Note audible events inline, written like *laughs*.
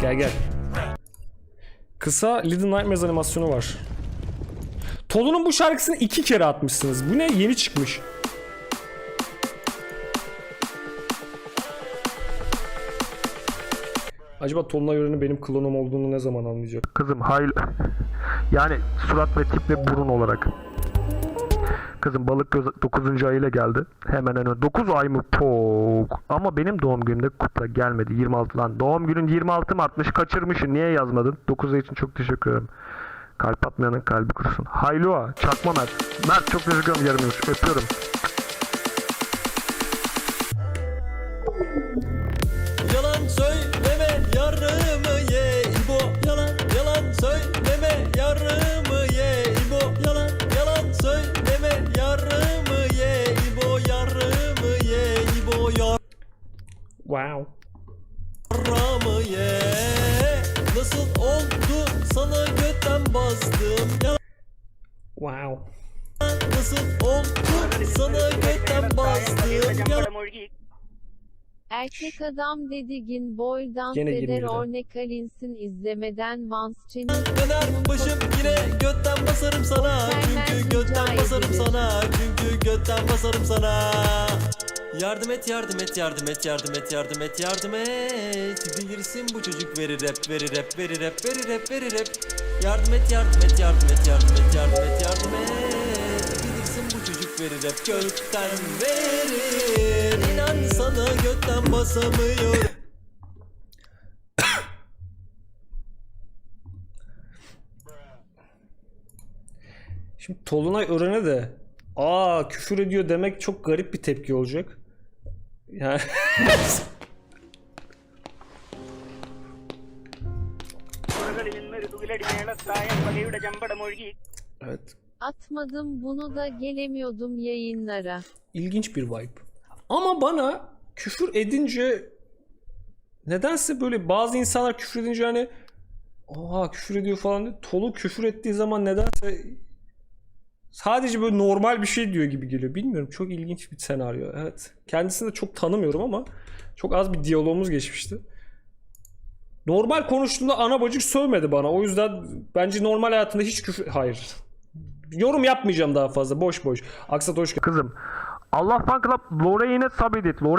Gel gel. Kısa Little Nightmares animasyonu var. Tolu'nun bu şarkısını iki kere atmışsınız. Bu ne? Yeni çıkmış. Acaba Tolunay Ören'in benim klonum olduğunu ne zaman anlayacak? Kızım hayır. Yani surat ve tip ve burun olarak. Kızım balık göz 9. ayıyla geldi. Hemen hemen 9 ay mı? Pok. Ama benim doğum günümde kutla gelmedi 26'dan. Doğum günün 26 Mart'mış kaçırmışsın. Niye yazmadın? 9 ay için çok teşekkür ederim. Kalp atmayanın kalbi kurusun. Haylua, çakma Mert. Mert çok teşekkür ederim yarım. Öpüyorum. Wow. Nasıl oldu? Sana götten bastım. Wow. nasıl oldu? Sana götten bastım. Erkek adam dedigin boy dans Gene eder 20 lira. örnek alinsin izlemeden Vans Çen'i Döner başım yine götten basarım sana. Çünkü götten basarım sana. Çünkü götten basarım sana Yardım et yardım et yardım et yardım et yardım et yardım et Bilirsin bu çocuk veri rap veri rap veri rap veri rap veri rap Yardım et yardım et yardım et yardım et yardım et yardım et Bilirsin bu çocuk veri rap gökten verir İnan sana gökten basamıyorum Şimdi Tolunay Ören'e de aa küfür ediyor demek çok garip bir tepki olacak. Yani... *laughs* evet. Atmadım bunu da gelemiyordum yayınlara. İlginç bir vibe. Ama bana küfür edince nedense böyle bazı insanlar küfür edince hani oha küfür ediyor falan diye. Tolu küfür ettiği zaman nedense sadece böyle normal bir şey diyor gibi geliyor. Bilmiyorum çok ilginç bir senaryo. Evet. Kendisini de çok tanımıyorum ama çok az bir diyalogumuz geçmişti. Normal konuştuğunda ana bacık sövmedi bana. O yüzden bence normal hayatında hiç küfür... Hayır. Yorum yapmayacağım daha fazla. Boş boş. Aksat hoş. Kızım. Allah fan club Lorraine'e sabredit. Lorraine